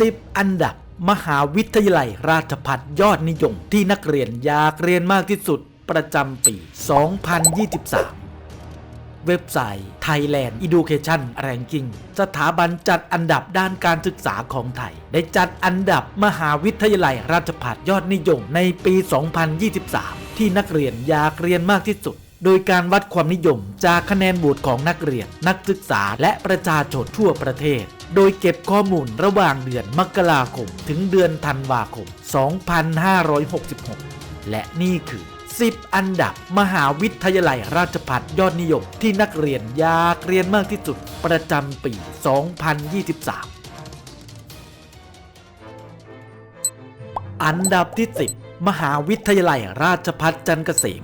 10 อันดับ มหาวิทยาลัยราชภัฏยอดนิยม ที่นักเรียนอยากเรียนมากที่สุดประจำปี 2023 เว็บไซต์ Thailand Education Ranking สถาบันจัดอันดับด้านการศึกษาของไทย ได้จัดอันดับมหาวิทยาลัยราชภัฏยอดนิยมในปี 2023 ที่นักเรียนอยากเรียนมากที่สุดโดยการวัดความนิยมจากคะแนนโหวตของนักเรียน นักศึกษาและประชาชนทั่วประเทศ โดยเก็บข้อมูลระหว่างเดือนมกราคม ถึงเดือนธันวาคม 2566 และนี่คือ 10 อันดับมหาวิทยาลัยราชภัฏยอดนิยมที่นักเรียนอยากเรียนมากที่สุดประจำปี 2023 อันดับที่ 10 มหาวิทยาลัยราชภัฏจันทร์เกษม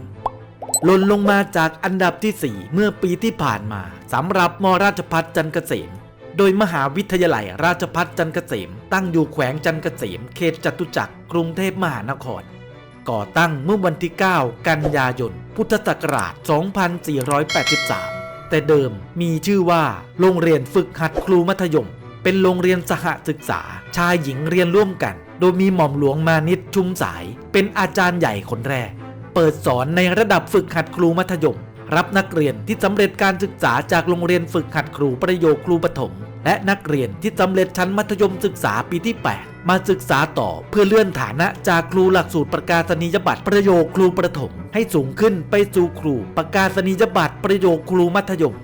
หล่นลงมาจากอันดับที่ 4 เมื่อปีที่ผ่านมาสำหรับมราชพัฒจันเกษม โดยมหาวิทยาลัยราชพัฒจันทร์เกษม ตั้งอยู่แขวงจันทร์เกษม เขตจตุจักรกรุงเทพมหานคร ก่อตั้งเมื่อวันที่ 9 กันยายน พุทธศักราช 2483 แต่เดิมมีชื่อว่า โรงเรียนฝึกหัดครูมัธยม เป็นโรงเรียนสหศึกษา ชายหญิงเรียนร่วมกัน โดยมีหม่อมหลวงมานิตชุมสาย เป็นอาจารย์ใหญ่คนแรก เปิดสอนในระดับฝึกหัดครูมัธยมรับนักเรียนที่สำเร็จการศึกษาจากโรงเรียนฝึกหัดครูประโยคครูปฐม และนักเรียนที่สำเร็จชั้นมัธยมศึกษาปีที่ 8 มาศึกษาต่อเพื่อเลื่อนฐานะจากครูหลักสูตรประกาศนียบัตรประโยคครูประถม ให้สูงขึ้นไปสู่ครูประกาศนียบัตรประโยคครูมัธยม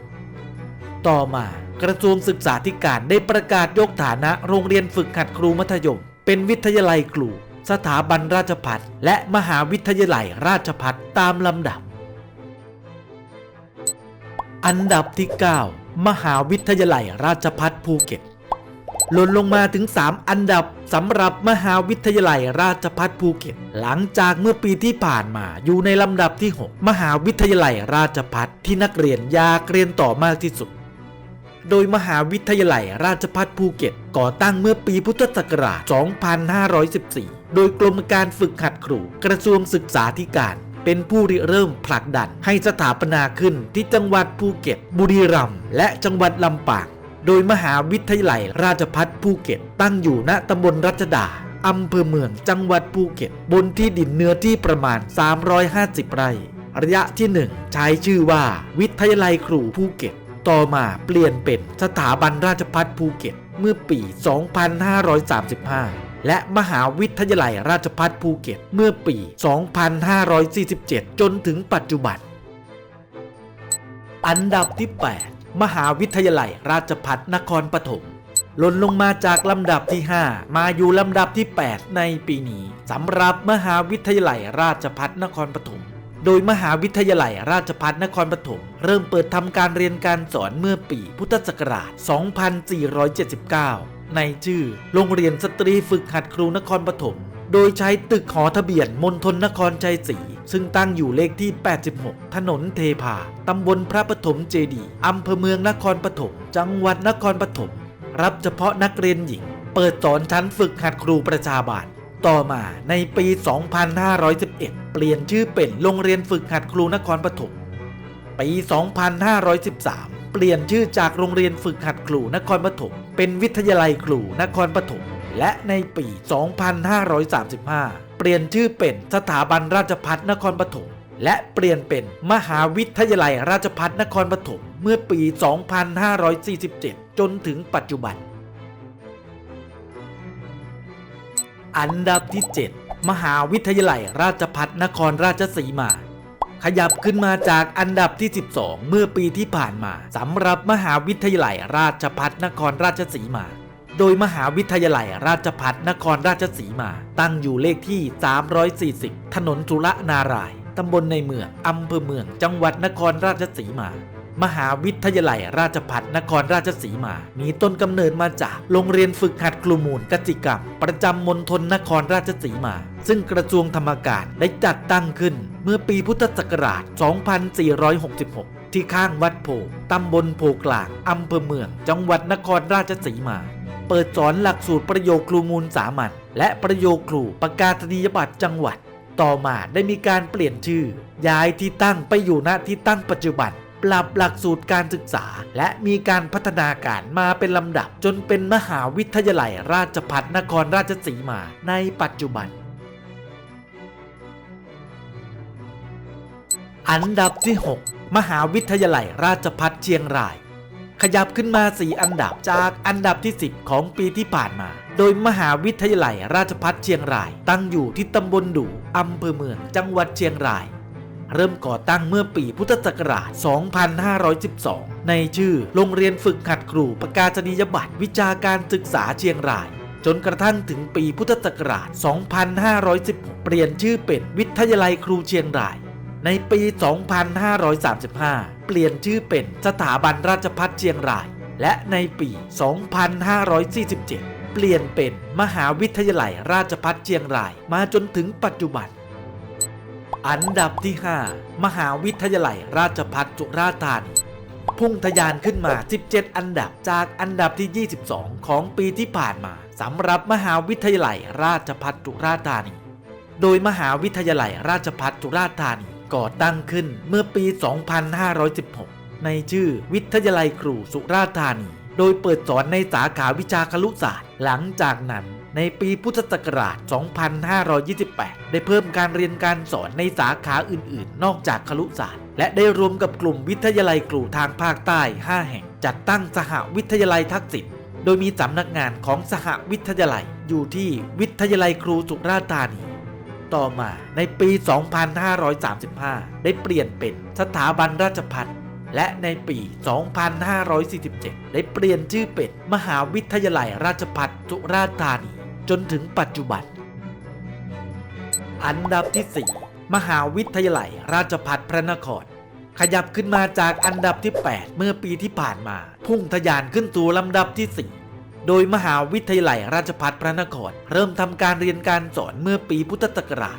ต่อมากระทรวงศึกษาธิการได้ประกาศยกฐานะโรงเรียนฝึกหัดครูมัธยม เป็นวิทยาลัยครู สถาบันราชภัฏและมหาวิทยาลัยราชภัฏตามลำดับ อันดับที่ 9 มหาวิทยาลัยราชภัฏภูเก็ตหล่นลงมาถึง 3 อันดับสำหรับมหาวิทยาลัยราชภัฏภูเก็ต หลังจากเมื่อปีที่ผ่านมาอยู่ในลำดับที่ 6 มหาวิทยาลัยราชภัฏที่นักเรียนอยากเรียนต่อมากที่สุด โดยมหาวิทยาลัยราชภัฏภูเก็ต ก่อตั้งเมื่อปีพุทธศักราช 2514 โดยกรมการฝึกหัดครูกระทรวงศึกษาธิการ เป็นผู้ริเริ่มผลักดันให้สถาปนาขึ้นที่จังหวัดภูเก็ต บุรีรัมย์และจังหวัดลำปาง โดยมหาวิทยาลัยราชภัฏภูเก็ต ตั้งอยู่ณตำบลรัชดาอำเภอเมืองจังหวัดภูเก็ต บนที่ดินเนื้อที่ประมาณ 350 ไร่ระยะที่ 1 ใช้ชื่อว่า วิทยาลัยครูภูเก็ต ต่อมาเปลี่ยนเป็นสถาบันราชภัฏภูเก็ต เมื่อปี 2535 และมหาวิทยาลัยราชภัฏภูเก็ตเมื่อปี 2547 จนถึงปัจจุบัน อันดับที่ 8 มหาวิทยาลัยราชภัฏนครปฐมหล่นลงมาจากลำดับที่ 5 มาอยู่ลำดับที่ 8 ในปีนี้สำหรับมหาวิทยาลัยราชภัฏนครปฐมโดยมหาวิทยาลัยราชภัฏนครปฐมเริ่มเปิดทำการเรียนการสอนเมื่อปีพุทธศักราช 2479 ในชื่อ โรงเรียนสตรีฝึกหัดครูนครปฐม โดยใช้ตึกหอทะเบียนมณฑลนครชัยศรีซึ่งตั้งอยู่เลขที่ 86 ถนนเทพา ตำบลพระปฐมเจดี อำเภอเมืองนครปฐม จังหวัดนครปฐม รับเฉพาะนักเรียนหญิง เปิดสอนชั้นฝึกหัดครูประชาบาล ต่อมาในปี 2511 เปลี่ยนชื่อเป็นโรงเรียนฝึกหัดครูนครปฐม ปี 2513 เปลี่ยนชื่อจากโรงเรียนฝึกหัดครูนครปฐม เป็นวิทยาลัยครูนครปฐมและในปี 2535 เปลี่ยนชื่อเป็นสถาบันราชภัฏนครปฐมและเปลี่ยนเป็นมหาวิทยาลัยราชภัฏนครปฐมเมื่อปี 2547 จนถึงปัจจุบัน อันดับที่ 7 มหาวิทยาลัยราชภัฏนครราชสีมา ขยับขึ้นมาจากอันดับที่ 12 เมื่อปีที่ผ่านมาสำหรับมหาวิทยาลัยราชภัฏนครราชสีมา โดยมหาวิทยาลัยราชภัฏนครราชสีมา ตั้งอยู่เลขที่ 340 ถนนสุรนารายตำบลในเมืองอำเภอเมืองจังหวัดนครราชสีมา มหาวิทยาลัยราชภัฏนครราชสีมา มีต้นกำเนิดมาจากโรงเรียนฝึกหัดครูมูลกจิกรรม ประจำมณฑลนครราชสีมา ซึ่งกระทรวงธรรมการได้จัดตั้งขึ้น เมื่อปีพุทธศักราช 2466 ที่ข้างวัดโพ ตำบลโพกลาง อำเภอเมือง จังหวัดนครราชสีมา เปิดสอนหลักสูตรประโยคครูมูลสามัญและประโยคครูประกาศนียบัตรจังหวัด ต่อมาได้มีการเปลี่ยนชื่อ ย้ายที่ตั้งไปอยู่ณที่ตั้งปัจจุบันปรับหลักสูตรการศึกษา และมีการพัฒนาการมาเป็นลำดับ จนเป็นมหาวิทยาลัยราชภัฏนครราชสีมาในปัจจุบัน อันดับที่ 6 มหาวิทยาลัยราชภัฏเชียงราย ขยับขึ้นมา 4 อันดับจากอันดับที่ 10 ของปีที่ผ่านมา โดยมหาวิทยาลัยราชภัฏเชียงราย ตั้งอยู่ที่ตำบลดูอำเภอเมืองจังหวัดเชียงราย เริ่มก่อตั้งเมื่อปีพุทธศักราช 2512 ในชื่อโรงเรียนฝึกหัดครูประกาศนียบัตรวิชาการศึกษาเชียงรายจนกระทั่งถึงปีพุทธศักราช 2516 เปลี่ยนชื่อเป็นวิทยาลัยครูเชียงราย ในปี 2535 เปลี่ยนชื่อเป็นสถาบันราชภัฏเชียงราย และในปี 2547 เปลี่ยนเป็นมหาวิทยาลัยราชภัฏเชียงราย มาจนถึงปัจจุบัน อันดับที่ 5 มหาวิทยาลัยราชภัฏจุฬาธานีพุ่งทะยานขึ้นมา 17 อันดับจากอันดับที่ 22 ของปีที่ผ่านมาสำหรับมหาวิทยาลัยราชภัฏจุฬาธานี โดยมหาวิทยาลัยราชภัฏจุฬาธานี ก่อตั้งขึ้นเมื่อปี 2516 ในชื่อวิทยาลัยครูสุราษฎร์ธานี โดยเปิดสอนในสาขาวิชาครุศาสตร์ หลังจากนั้นในปีพุทธศักราช 2528 ได้เพิ่มการเรียนการสอนในสาขาอื่น ๆ นอกจากครุศาสตร์ และได้รวมกับกลุ่มวิทยาลัยครูทางภาคใต้ 5 แห่ง จัดตั้งสหวิทยาลัยทักษิณ โดยมีสำนักงานของสหวิทยาลัยอยู่ที่วิทยาลัยครูสุราษฎร์ธานี ต่อมาในปี 2535 ได้เปลี่ยนเป็นสถาบันราชภัฏและในปี 2547 ได้เปลี่ยนชื่อเป็นมหาวิทยาลัยราชภัฏสุราษฎร์ธานี จนถึงปัจจุบัน อันดับที่ 4 มหาวิทยาลัยราชภัฏพระนคร ขยับขึ้นมาจากอันดับที่ 8 เมื่อปีที่ผ่านมา พุ่งทะยานขึ้นสู่ลำดับที่ 4 โดยมหาวิทยาลัยราชภัฏพระนคร เริ่มทำการเรียนการสอนเมื่อปีพุทธศักราช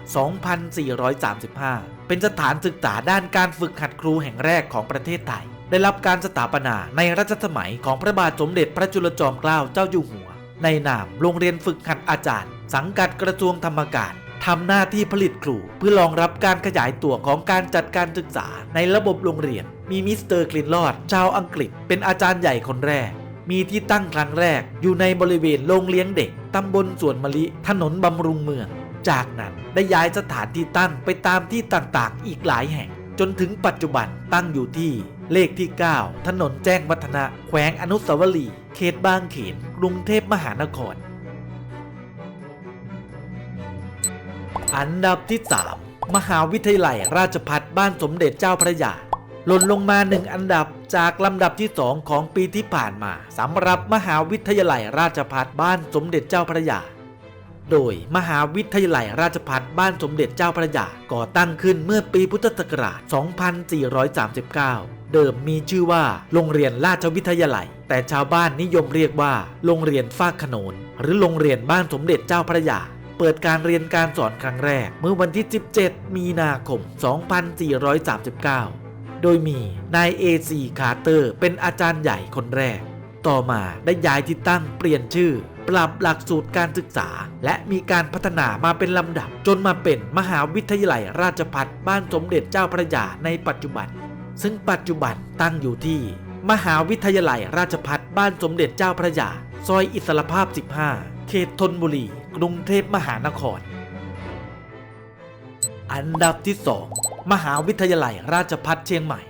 2435 เป็นสถานศึกษาด้านการฝึกหัดครูแห่งแรกของประเทศไทย ได้รับการสถาปนาในรัชสมัยของพระบาทสมเด็จพระจุลจอมเกล้าเจ้าอยู่หัว ในนามโรงเรียนฝึกหัดอาจารย์ สังกัดกระทรวงธรรมการทำหน้าที่ผลิตครูเพื่อรองรับการขยายตัวของการจัดการศึกษาในระบบโรงเรียน มีมิสเตอร์กลินลอดชาวอังกฤษ เป็นอาจารย์ใหญ่คนแรก มีที่ตั้งครั้งแรกอยู่ในบริเวณโรงเลี้ยงเด็ก ตำบลสวนมะลิ ถนนบำรุงเมือง จากนั้นได้ย้ายสถานที่ตั้งไปตามที่ต่างๆ อีกหลายแห่ง จนถึงปัจจุบันตั้งอยู่ที่เลขที่ 9 ถนนแจ้งวัฒนะ แขวงอนุสาวรีย์เขตบางเขน กรุงเทพมหานคร อันดับที่ 3 มหาวิทยาลัยราชภัฏบ้านสมเด็จเจ้าพระยาหล่นลงมาหนึ่งอันดับ จากลำดับที่ 2 ของปีที่ผ่านมาสำหรับมหาวิทยาลัยราชภัฏบ้านสมเด็จเจ้าพระยา โดยมหาวิทยาลัยราชภัฏบ้านสมเด็จเจ้าพระยาก่อตั้งขึ้นเมื่อปีพุทธศักราช 2439 เดิมมีชื่อว่า โรงเรียนราชวิทยาลัย แต่ชาวบ้านนิยมเรียกว่า โรงเรียนฟากขนนหรือโรงเรียนบ้านสมเด็จเจ้าพระยาเปิดการเรียนการสอนครั้งแรก เมื่อวันที่ 17 มีนาคม 2439 โดยมีนายเอซีคาร์เตอร์เป็นอาจารย์ใหญ่คนแรก ต่อมาได้ย้ายที่ตั้งเปลี่ยนชื่อ ปรับหลักสูตรการศึกษา และมีการพัฒนามาเป็นลำดับ จนมาเป็นมหาวิทยาลัยราชภัฏบ้านสมเด็จเจ้าพระยาในปัจจุบัน ซึ่งปัจจุบันตั้งอยู่ที่ มหาวิทยาลัยราชภัฏบ้านสมเด็จเจ้าพระยาซอยอิสรภาพ 15 เขตธนบุรี กรุงเทพมหานคร อันดับที่ 2 มหาวิทยาลัยราชภัฏเชียงใหม่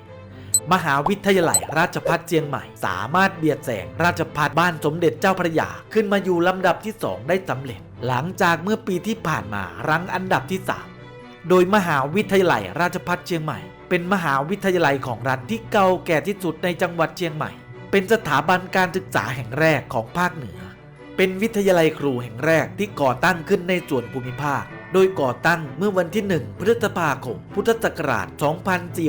มหาวิทยาลัยราชภัฏเชียงใหม่ สามารถเบียดแสงราชภัฏบ้านสมเด็จเจ้าพระยาขึ้นมาอยู่ลำดับที่ 2 ได้สำเร็จ หลังจากเมื่อปีที่ผ่านมารั้งอันดับที่ 3 โดยมหาวิทยาลัยราชภัฏเชียงใหม่ เป็นมหาวิทยาลัยของรัฐที่เก่าแก่ที่สุดในจังหวัดเชียงใหม่ เป็นสถาบันการศึกษาแห่งแรกของภาคเหนือ เป็นวิทยาลัยครูแห่งแรกที่ก่อตั้งขึ้นในส่วนภูมิภาค โดยก่อตั้งเมื่อวันที่ 1 พฤษภาคม พุทธศักราช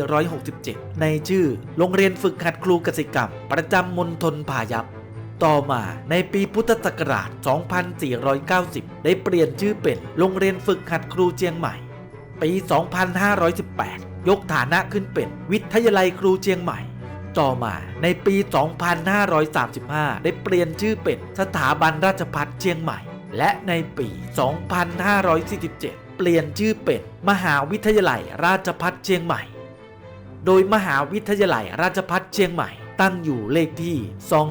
2467 ในชื่อ โรงเรียนฝึกหัดครูกสิกรรม ประจำมณฑลพายัพต่อมาในปีพุทธศักราช 2490 ได้เปลี่ยนชื่อเป็น โรงเรียนฝึกหัดครูเชียงใหม่ ปี 2518 ยกฐานะขึ้นเป็น วิทยาลัยครูเชียงใหม่ ต่อมาในปี 2535 ได้เปลี่ยนชื่อเป็น สถาบันราชภัฏเชียงใหม่ และในปี 2547 เปลี่ยนชื่อเป็นมหาวิทยาลัยราชภัฏเชียงใหม่ โดยมหาวิทยาลัยราชภัฏเชียงใหม่ ตั้งอยู่เลขที่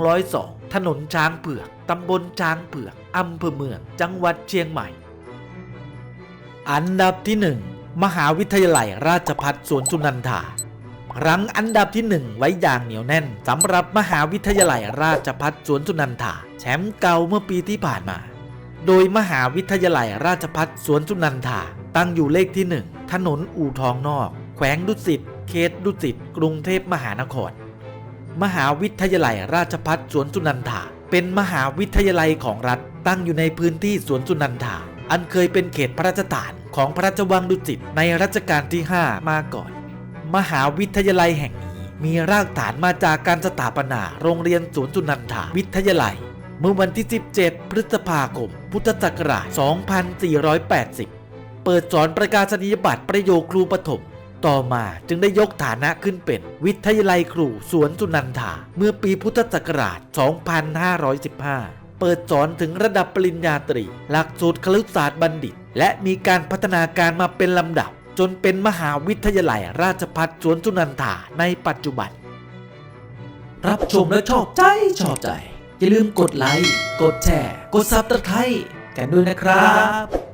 202 ถนนช้างเผือก ตำบลช้างเผือกอำเภอเมือง จังหวัดเชียงใหม่ อันดับที่ 1 มหาวิทยาลัยราชภัฏสวนสุนันทารั้งอันดับที่ 1 ไว้อย่างเหนียวแน่นสำหรับมหาวิทยาลัยราชภัฏสวนสุนันทาแชมป์เก่าเมื่อปีที่ผ่านมา โดยมหาวิทยาลัยราชภัฏสวนสุนันทา ตั้งอยู่เลขที่ 1 ถนนอู่ทองนอก แขวงดุสิตเขตดุสิตกรุงเทพมหานคร มหาวิทยาลัยราชภัฏสวนสุนันทา เป็นมหาวิทยาลัยของรัฐ ตั้งอยู่ในพื้นที่สวนสุนันทา อันเคยเป็นเขตพระราชฐานของพระราชวังดุสิตในรัชกาลที่ 5 มาก่อน มหาวิทยาลัยแห่งนี้มีรากฐานมาจากการสถาปนาโรงเรียนสวนสุนันทาวิทยาลัย เมื่อวันที่ 17 พฤษภาคม พุทธศักราช 2480 เปิดสอนประกาศนียบัตรประโยคครูปฐม ต่อมาจึงได้ยกฐานะขึ้นเป็น วิทยาลัยครูสวนสุนันทา เมื่อปีพุทธศักราช 2515 เปิดสอนถึงระดับปริญญาตรี หลักสูตรครุศาสตร์บัณฑิต และมีการพัฒนาการมาเป็นลำดับ จนเป็นมหาวิทยาลัยราชภัฏสวนสุนันทาในปัจจุบัน รับชมแล้วชอบใจชอบใจ อย่าลืมกดไลค์ กดแชร์ กดซับสไครต์กันด้วยนะครับ